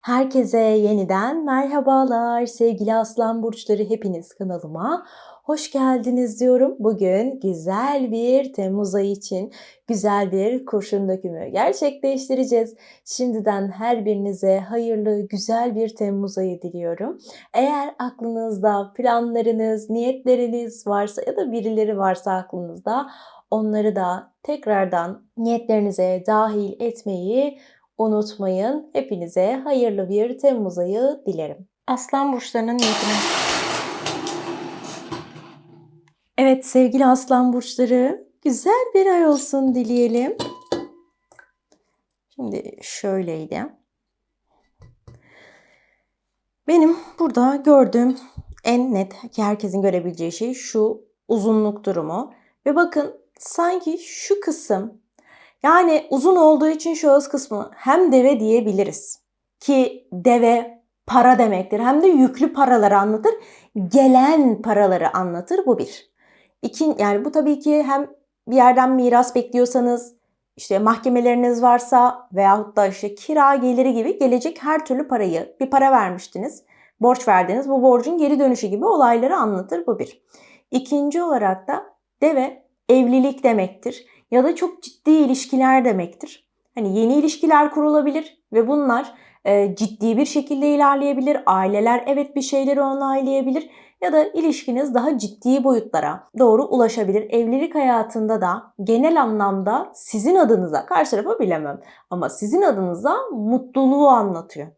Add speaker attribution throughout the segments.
Speaker 1: Herkese yeniden merhabalar sevgili aslan burçları hepiniz kanalıma hoş geldiniz diyorum. Bugün güzel bir Temmuz ayı için güzel bir kurşun dökümü gerçekleştireceğiz. Şimdiden her birinize hayırlı güzel bir Temmuz ayı diliyorum. Eğer aklınızda planlarınız, niyetleriniz varsa ya da birileri varsa aklınızda onları da tekrardan niyetlerinize dahil etmeyi unutmayın. Hepinize hayırlı bir Temmuz ayı dilerim. Aslan burçlarının niyetine. Evet sevgili aslan burçları güzel bir ay olsun dileyelim. Şimdi şöyleydi. Benim burada gördüğüm en net ki herkesin görebileceği şey şu uzunluk durumu. Ve bakın sanki şu kısım yani uzun olduğu için şahıs kısmı hem deve diyebiliriz. Ki deve para demektir. Hem de yüklü paraları anlatır. Gelen paraları anlatır. Bu bir. İkin, yani bu tabii ki hem bir yerden miras bekliyorsanız, işte mahkemeleriniz varsa veyahut da işte kira geliri gibi gelecek her türlü parayı bir para vermiştiniz. Borç verdiniz. Bu borcun geri dönüşü gibi olayları anlatır. Bu bir. İkinci olarak da deve evlilik demektir ya da çok ciddi ilişkiler demektir. Hani yeni ilişkiler kurulabilir ve bunlar e, ciddi bir şekilde ilerleyebilir. Aileler evet bir şeyleri onaylayabilir ya da ilişkiniz daha ciddi boyutlara doğru ulaşabilir. Evlilik hayatında da genel anlamda sizin adınıza, karşı tarafa bilemem ama sizin adınıza mutluluğu anlatıyor.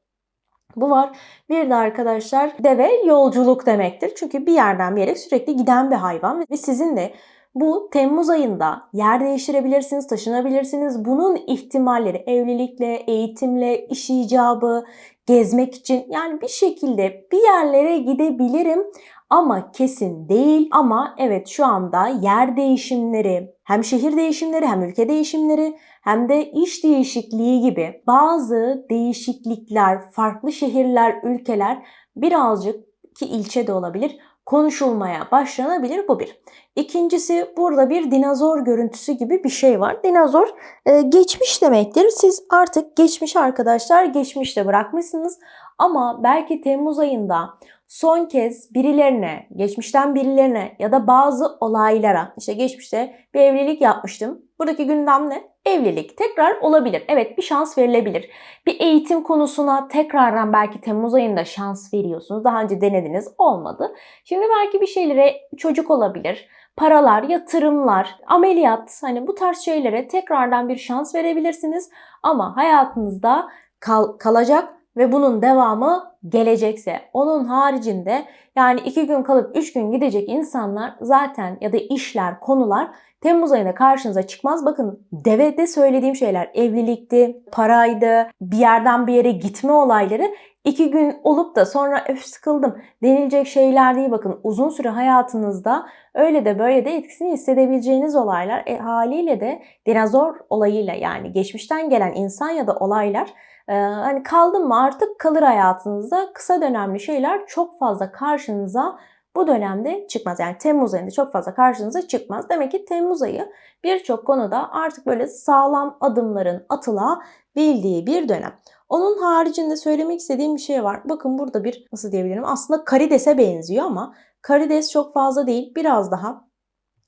Speaker 1: Bu var. Bir de arkadaşlar deve yolculuk demektir. Çünkü bir yerden bir yere sürekli giden bir hayvan ve sizin de bu Temmuz ayında yer değiştirebilirsiniz, taşınabilirsiniz. Bunun ihtimalleri evlilikle, eğitimle, iş icabı, gezmek için yani bir şekilde bir yerlere gidebilirim ama kesin değil. Ama evet şu anda yer değişimleri, hem şehir değişimleri hem ülke değişimleri hem de iş değişikliği gibi bazı değişiklikler, farklı şehirler, ülkeler birazcık ki ilçe de olabilir konuşulmaya başlanabilir bu bir. İkincisi burada bir dinozor görüntüsü gibi bir şey var. Dinozor e, geçmiş demektir. Siz artık geçmiş arkadaşlar geçmişte bırakmışsınız ama belki Temmuz ayında son kez birilerine, geçmişten birilerine ya da bazı olaylara, işte geçmişte bir evlilik yapmıştım. Buradaki gündem ne? Evlilik tekrar olabilir. Evet bir şans verilebilir. Bir eğitim konusuna tekrardan belki Temmuz ayında şans veriyorsunuz. Daha önce denediniz olmadı. Şimdi belki bir şeylere çocuk olabilir. Paralar, yatırımlar, ameliyat hani bu tarz şeylere tekrardan bir şans verebilirsiniz. Ama hayatınızda kal kalacak ve bunun devamı gelecekse onun haricinde yani iki gün kalıp üç gün gidecek insanlar zaten ya da işler, konular Temmuz ayında karşınıza çıkmaz. Bakın devede söylediğim şeyler evlilikti, paraydı, bir yerden bir yere gitme olayları iki gün olup da sonra öf sıkıldım denilecek şeyler değil. Bakın uzun süre hayatınızda öyle de böyle de etkisini hissedebileceğiniz olaylar. E, haliyle de dinozor olayıyla yani geçmişten gelen insan ya da olaylar ee, hani kaldım mı artık kalır hayatınızda kısa dönemli şeyler çok fazla karşınıza bu dönemde çıkmaz. Yani Temmuz ayında çok fazla karşınıza çıkmaz. Demek ki Temmuz ayı birçok konuda artık böyle sağlam adımların atılabildiği bir dönem. Onun haricinde söylemek istediğim bir şey var. Bakın burada bir nasıl diyebilirim aslında karidese benziyor ama karides çok fazla değil. Biraz daha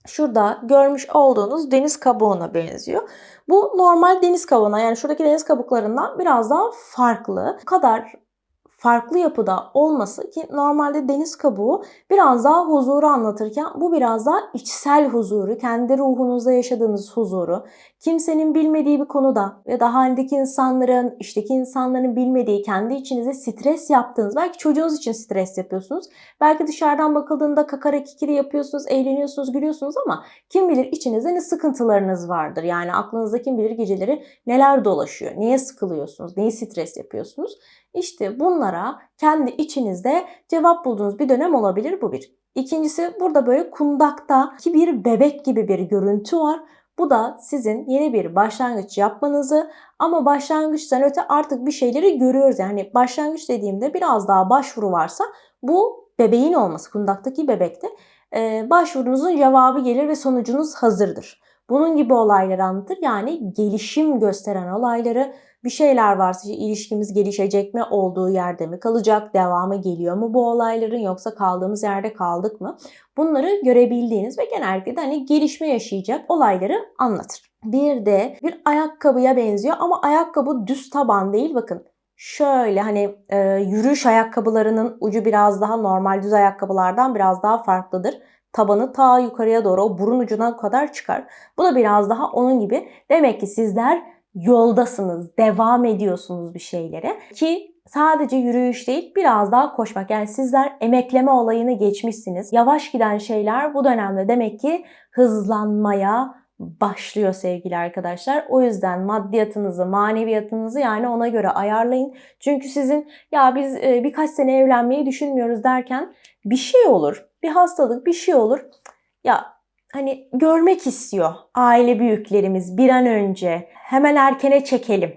Speaker 1: şurada görmüş olduğunuz deniz kabuğuna benziyor. Bu normal deniz kabuğuna yani şuradaki deniz kabuklarından biraz daha farklı. Bu kadar farklı yapıda olması ki normalde deniz kabuğu biraz daha huzuru anlatırken bu biraz daha içsel huzuru, kendi ruhunuzda yaşadığınız huzuru, kimsenin bilmediği bir konuda ve daha halindeki insanların, işteki insanların bilmediği, kendi içinize stres yaptığınız, belki çocuğunuz için stres yapıyorsunuz. Belki dışarıdan bakıldığında kakara kikiri yapıyorsunuz, eğleniyorsunuz, gülüyorsunuz ama kim bilir içinizde ne sıkıntılarınız vardır. Yani aklınızda kim bilir geceleri neler dolaşıyor, niye sıkılıyorsunuz, neyi stres yapıyorsunuz. İşte bunlara kendi içinizde cevap bulduğunuz bir dönem olabilir bu bir. İkincisi burada böyle kundakta ki bir bebek gibi bir görüntü var. Bu da sizin yeni bir başlangıç yapmanızı ama başlangıçtan öte artık bir şeyleri görüyoruz. Yani başlangıç dediğimde biraz daha başvuru varsa bu bebeğin olması kundaktaki bebekte başvurunuzun cevabı gelir ve sonucunuz hazırdır. Bunun gibi olayları anlatır. Yani gelişim gösteren olayları Bir şeyler varsa işte ilişkimiz gelişecek mi? Olduğu yerde mi kalacak? Devamı geliyor mu bu olayların yoksa kaldığımız yerde kaldık mı? Bunları görebildiğiniz ve genellikle de hani gelişme yaşayacak olayları anlatır. Bir de bir ayakkabıya benziyor ama ayakkabı düz taban değil bakın. Şöyle hani e, yürüyüş ayakkabılarının ucu biraz daha normal düz ayakkabılardan biraz daha farklıdır. Tabanı ta yukarıya doğru o burun ucuna kadar çıkar. Bu da biraz daha onun gibi. Demek ki sizler yoldasınız, devam ediyorsunuz bir şeylere. Ki sadece yürüyüş değil biraz daha koşmak. Yani sizler emekleme olayını geçmişsiniz. Yavaş giden şeyler bu dönemde demek ki hızlanmaya başlıyor sevgili arkadaşlar. O yüzden maddiyatınızı, maneviyatınızı yani ona göre ayarlayın. Çünkü sizin ya biz e, birkaç sene evlenmeyi düşünmüyoruz derken bir şey olur. Bir hastalık, bir şey olur. Ya hani görmek istiyor aile büyüklerimiz bir an önce. Hemen erkene çekelim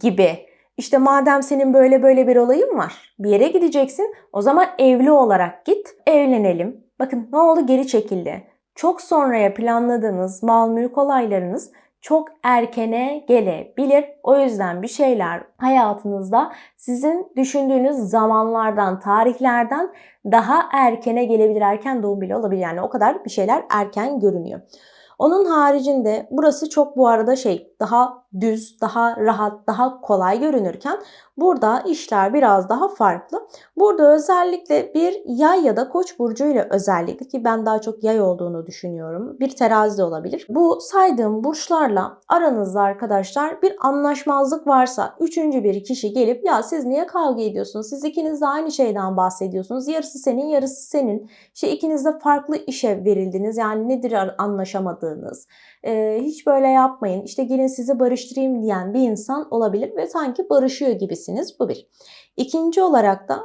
Speaker 1: gibi. İşte madem senin böyle böyle bir olayın var. Bir yere gideceksin. O zaman evli olarak git. Evlenelim. Bakın ne oldu geri çekildi çok sonraya planladığınız mal mülk olaylarınız çok erkene gelebilir. O yüzden bir şeyler hayatınızda sizin düşündüğünüz zamanlardan, tarihlerden daha erkene gelebilir. Erken doğum bile olabilir. Yani o kadar bir şeyler erken görünüyor. Onun haricinde burası çok bu arada şey daha düz, daha rahat, daha kolay görünürken burada işler biraz daha farklı. Burada özellikle bir yay ya da koç burcuyla özellikle ki ben daha çok yay olduğunu düşünüyorum. Bir terazi de olabilir. Bu saydığım burçlarla aranızda arkadaşlar bir anlaşmazlık varsa üçüncü bir kişi gelip ya siz niye kavga ediyorsunuz? Siz ikiniz de aynı şeyden bahsediyorsunuz. Yarısı senin yarısı senin. İşte ikiniz de farklı işe verildiniz. Yani nedir anlaşamadığınız? Ee, hiç böyle yapmayın. İşte gelin sizi barıştırayım diyen bir insan olabilir ve sanki barışıyor gibisiniz. Bu bir. İkinci olarak da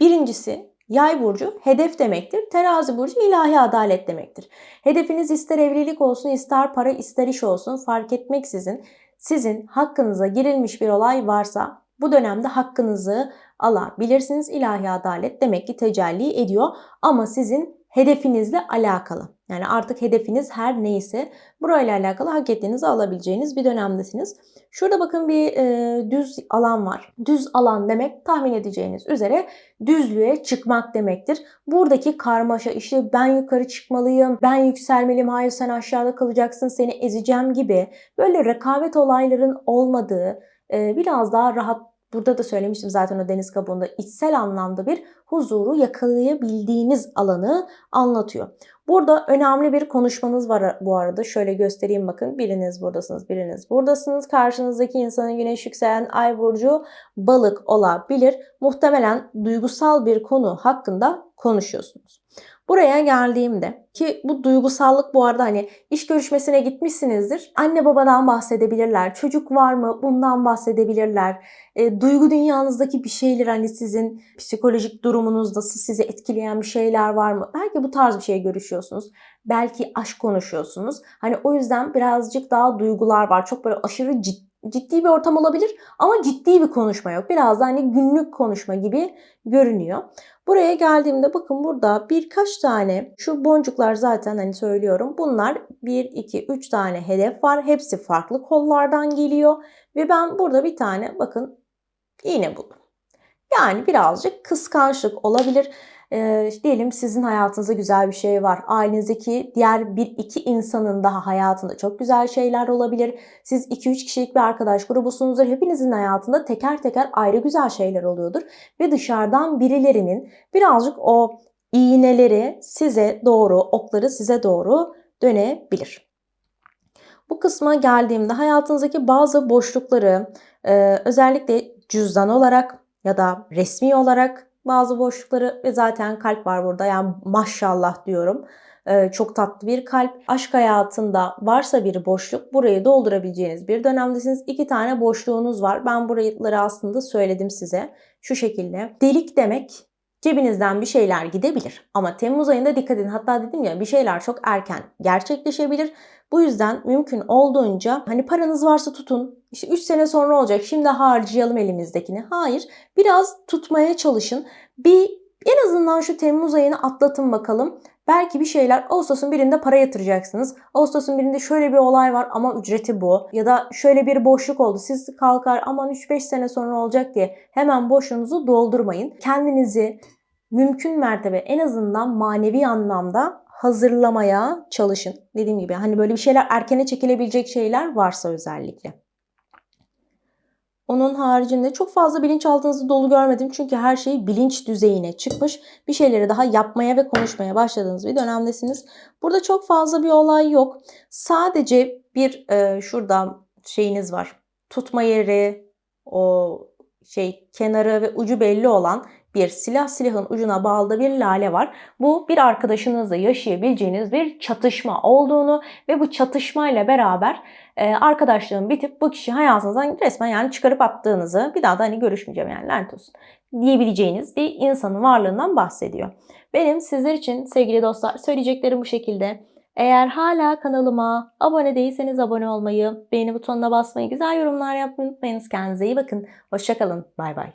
Speaker 1: birincisi Yay burcu hedef demektir. Terazi burcu ilahi adalet demektir. Hedefiniz ister evlilik olsun, ister para, ister iş olsun fark etmeksizin sizin hakkınıza girilmiş bir olay varsa bu dönemde hakkınızı alabilirsiniz. İlahi adalet demek ki tecelli ediyor ama sizin hedefinizle alakalı. Yani artık hedefiniz her neyse burayla alakalı hak ettiğinizi alabileceğiniz bir dönemdesiniz. Şurada bakın bir e, düz alan var. Düz alan demek tahmin edeceğiniz üzere düzlüğe çıkmak demektir. Buradaki karmaşa işte ben yukarı çıkmalıyım, ben yükselmeliyim, hayır sen aşağıda kalacaksın, seni ezeceğim gibi böyle rekabet olayların olmadığı, e, biraz daha rahat Burada da söylemiştim zaten o deniz kabuğunda içsel anlamda bir huzuru yakalayabildiğiniz alanı anlatıyor. Burada önemli bir konuşmanız var bu arada. Şöyle göstereyim bakın. Biriniz buradasınız, biriniz buradasınız. Karşınızdaki insanın güneş yükselen ay burcu balık olabilir. Muhtemelen duygusal bir konu hakkında konuşuyorsunuz. Buraya geldiğimde ki bu duygusallık bu arada hani iş görüşmesine gitmişsinizdir. Anne babadan bahsedebilirler. Çocuk var mı? Bundan bahsedebilirler. E, duygu dünyanızdaki bir şeyler hani sizin psikolojik durumunuz nasıl sizi etkileyen bir şeyler var mı? Belki bu tarz bir şey görüşüyorsunuz. Belki aşk konuşuyorsunuz. Hani o yüzden birazcık daha duygular var. Çok böyle aşırı ciddi ciddi bir ortam olabilir ama ciddi bir konuşma yok. Biraz da hani günlük konuşma gibi görünüyor. Buraya geldiğimde bakın burada birkaç tane şu boncuklar zaten hani söylüyorum. Bunlar 1, 2, 3 tane hedef var. Hepsi farklı kollardan geliyor. Ve ben burada bir tane bakın iğne buldum. Yani birazcık kıskançlık olabilir. E, diyelim sizin hayatınızda güzel bir şey var. Ailenizdeki diğer bir iki insanın daha hayatında çok güzel şeyler olabilir. Siz 2-3 kişilik bir arkadaş grubusunuzdur. Hepinizin hayatında teker teker ayrı güzel şeyler oluyordur. Ve dışarıdan birilerinin birazcık o iğneleri size doğru, okları size doğru dönebilir. Bu kısma geldiğimde hayatınızdaki bazı boşlukları özellikle cüzdan olarak ya da resmi olarak bazı boşlukları ve zaten kalp var burada. Yani maşallah diyorum. Ee, çok tatlı bir kalp. Aşk hayatında varsa bir boşluk burayı doldurabileceğiniz bir dönemdesiniz. İki tane boşluğunuz var. Ben buraları aslında söyledim size. Şu şekilde. Delik demek cebinizden bir şeyler gidebilir. Ama Temmuz ayında dikkat edin. Hatta dedim ya bir şeyler çok erken gerçekleşebilir. Bu yüzden mümkün olduğunca hani paranız varsa tutun. İşte 3 sene sonra olacak. Şimdi harcayalım elimizdekini. Hayır. Biraz tutmaya çalışın. Bir en azından şu Temmuz ayını atlatın bakalım. Belki bir şeyler Ağustos'un birinde para yatıracaksınız. Ağustos'un birinde şöyle bir olay var ama ücreti bu. Ya da şöyle bir boşluk oldu. Siz kalkar aman 3-5 sene sonra olacak diye hemen boşluğunuzu doldurmayın. Kendinizi mümkün mertebe en azından manevi anlamda hazırlamaya çalışın. Dediğim gibi hani böyle bir şeyler erkene çekilebilecek şeyler varsa özellikle. Onun haricinde çok fazla bilinçaltınızı dolu görmedim. Çünkü her şey bilinç düzeyine çıkmış. Bir şeyleri daha yapmaya ve konuşmaya başladığınız bir dönemdesiniz. Burada çok fazla bir olay yok. Sadece bir e, şurada şeyiniz var. Tutma yeri, o şey kenarı ve ucu belli olan bir silah silahın ucuna bağlı bir lale var. Bu bir arkadaşınızla yaşayabileceğiniz bir çatışma olduğunu ve bu çatışmayla beraber e, arkadaşlığın bitip bu kişi hayatınızdan resmen yani çıkarıp attığınızı bir daha da hani görüşmeyeceğim yani lanet olsun diyebileceğiniz bir insanın varlığından bahsediyor. Benim sizler için sevgili dostlar söyleyeceklerim bu şekilde. Eğer hala kanalıma abone değilseniz abone olmayı, beğeni butonuna basmayı, güzel yorumlar yapmayı unutmayınız. Kendinize iyi bakın. Hoşçakalın. Bay bay.